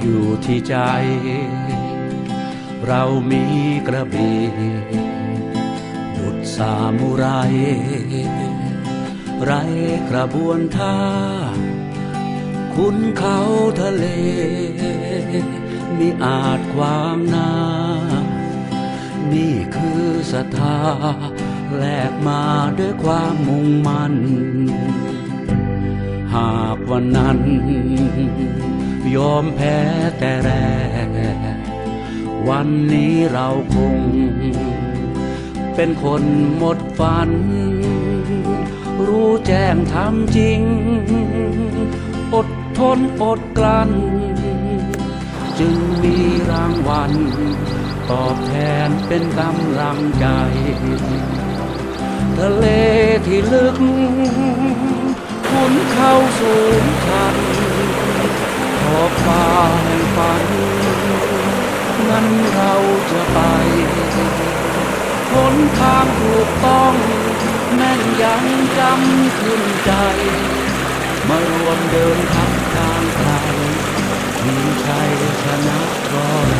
อยู่ที่ใจ เรามีกระบี่ดุดสามุไร ไรกระบวนท่า คุณเขาทะเล มีอาจขวางหน้า นี่คือศรัทธาแลกมาด้วยความมุ่งมั่น หากวันนั้น ยอมแพ้แต่แรก วันนี้เราคง เป็นคนหมดฝัน รู้แจ้งทำจริง อดทนอดกลั้น จึงมีรางวัล ตอบแทนเป็นกำลังใจ ทะเลที่ลึกคุณเข้าสู นั้นเราจะไปหนทางถูกต้องแม่นยังจำขึ้นใจ มารวมเดินทับทางไกลทีมชัยชนะเพราะเรา